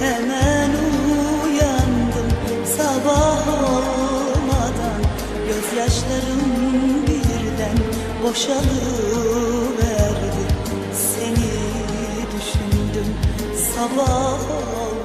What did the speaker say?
hemen uyandım. Sabah olmadan gözyaşlarım birden boşalıverdi. Seni düşündüm sabah olmadan